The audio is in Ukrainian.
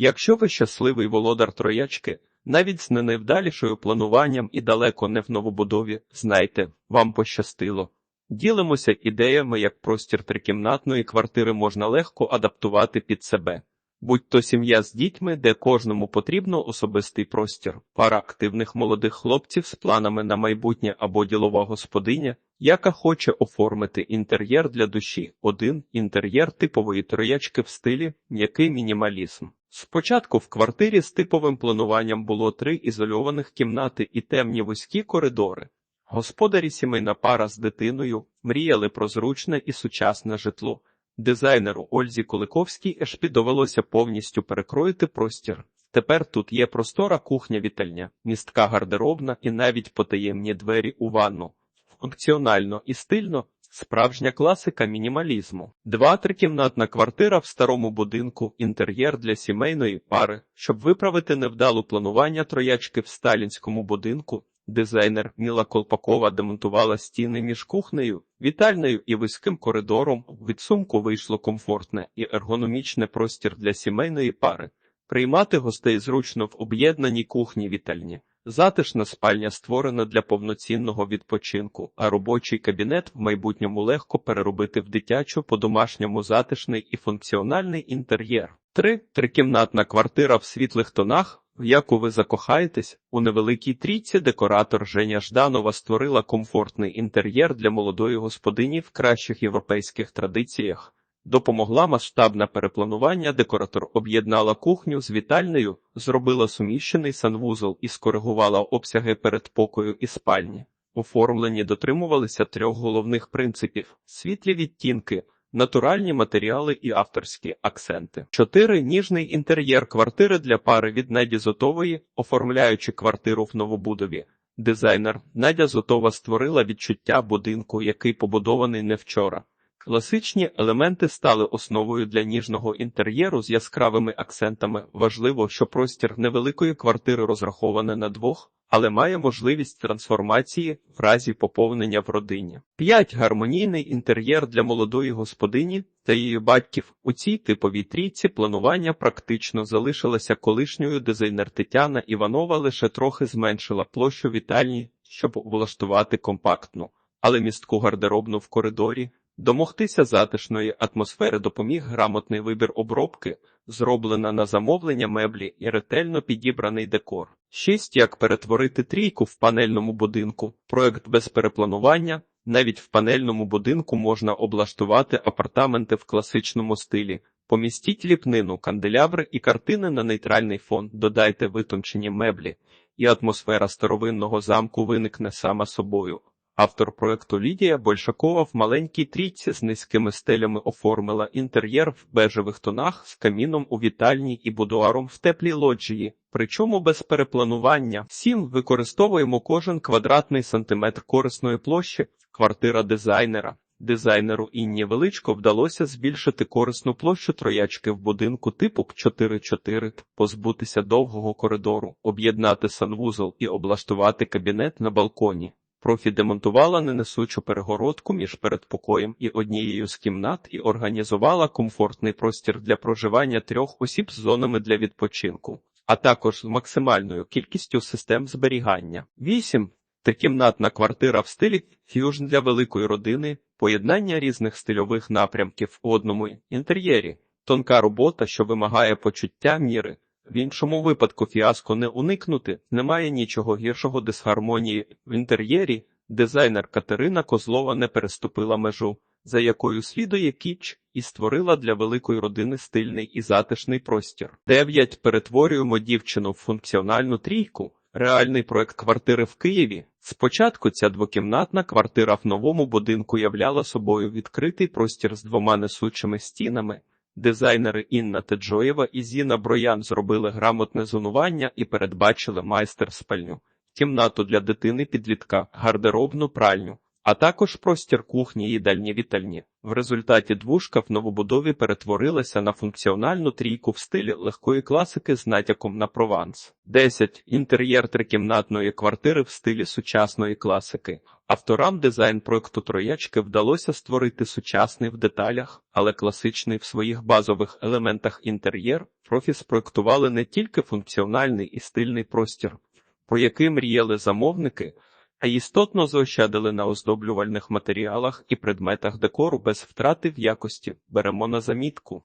Якщо ви щасливий володар троячки, навіть з ненайвдалішою плануванням і далеко не в новобудові, знайте, вам пощастило. Ділимося ідеями, як простір трикімнатної квартири можна легко адаптувати під себе. Будь то сім'я з дітьми, де кожному потрібно особистий простір, пара активних молодих хлопців з планами на майбутнє або ділова господиня, яка хоче оформити інтер'єр для душі. Один інтер'єр типової троячки в стилі м'який мінімалізм. Спочатку в квартирі з типовим плануванням було три ізольованих кімнати і темні вузькі коридори. Господарі сімейна пара з дитиною мріяли про зручне і сучасне житло. Дизайнеру Ользі Куликовській Ешпі довелося повністю перекроїти простір. Тепер тут є простора кухня-вітальня, містка гардеробна і навіть потаємні двері у ванну. Функціонально і стильно справжня класика мінімалізму. Два трикімнатна квартира в старому будинку, інтер'єр для сімейної пари, щоб виправити невдалу планування троячки в сталінському будинку. Дизайнер Міла Колпакова демонтувала стіни між кухнею, вітальною і вузьким коридором. Від сумку вийшло комфортне і ергономічне простір для сімейної пари. Приймати гостей зручно в об'єднаній кухні вітальні. Затишна спальня створена для повноцінного відпочинку, а робочий кабінет в майбутньому легко переробити в дитячу по-домашньому затишний і функціональний інтер'єр. Три трикімнатна квартира в світлих тонах, в яку ви закохаєтесь, у невеликій трійці декоратор Женя Жданова створила комфортний інтер'єр для молодої господині в кращих європейських традиціях. Допомогла масштабне перепланування, декоратор об'єднала кухню з вітальнею, зробила суміщений санвузол і скоригувала обсяги передпокою і спальні. Оформлені дотримувалися трьох головних принципів: світлі відтінки, натуральні матеріали і авторські акценти. Чотири ніжний інтер'єр квартири для пари від Наді Зотової, оформляючи квартиру в новобудові. Дизайнер Надя Зотова створила відчуття будинку, який побудований не вчора. Класичні елементи стали основою для ніжного інтер'єру з яскравими акцентами. Важливо, що простір невеликої квартири розрахований на двох, але має можливість трансформації в разі поповнення в родині. 5. гармонійний інтер'єр для молодої господині та її батьків. У цій типовій трійці планування практично залишилося колишньою дизайнер Тетяна Іванова лише трохи зменшила площу вітальні, щоб влаштувати компактну, але містку гардеробну в коридорі. Домогтися затишної атмосфери допоміг грамотний вибір обробки, зроблена на замовлення меблі і ретельно підібраний декор. 6. Як перетворити трійку в панельному будинку. Проект без перепланування. Навіть в панельному будинку можна облаштувати апартаменти в класичному стилі. Помістіть ліпнину, канделябри і картини на нейтральний фон, додайте витончені меблі, і атмосфера старовинного замку виникне сама собою. Автор проекту Лідія Большакова в маленькій трійці з низькими стелями оформила інтер'єр в бежевих тонах з каміном у вітальні і будуаром в теплій лоджії, причому без перепланування. Сім використовуємо кожен квадратний сантиметр корисної площі, квартира дизайнера. Дизайнеру Інні Величко вдалося збільшити корисну площу троячки в будинку типу 4-4, позбутися довгого коридору, об'єднати санвузол і облаштувати кабінет на балконі. Профі демонтувала ненесучу перегородку між передпокоєм і однією з кімнат і організувала комфортний простір для проживання трьох осіб з зонами для відпочинку, а також з максимальною кількістю систем зберігання. 8. Трикімнатна квартира в стилі ф'южн для великої родини, поєднання різних стильових напрямків у одному інтер'єрі, тонка робота, що вимагає почуття міри. В іншому випадку фіаско не уникнути, немає нічого гіршого дисгармонії в інтер'єрі. Дизайнер Катерина Козлова не переступила межу, за якою слідує кіч, і створила для великої родини стильний і затишний простір. Дев'ять перетворюємо дівчину в функціональну трійку. Реальний проект квартири в Києві. Спочатку ця двокімнатна квартира в новому будинку являла собою відкритий простір з двома несучими стінами. Дизайнери Інна Теджоєва і Зіна Броян зробили грамотне зонування і передбачили майстер спальню, кімнату для дитини підлітка, гардеробну пральню, а також простір кухні, їдальні вітальні. В результаті двушка в новобудові перетворилася на функціональну трійку в стилі легкої класики з натяком на прованс. 10. Інтер'єр трикімнатної квартири в стилі сучасної класики. Авторам дизайн проекту троячки вдалося створити сучасний в деталях, але класичний в своїх базових елементах інтер'єр. Профі спроектували не тільки функціональний і стильний простір, про який мріяли замовники, а істотно заощадили на оздоблювальних матеріалах і предметах декору без втрати в якості. Беремо на замітку.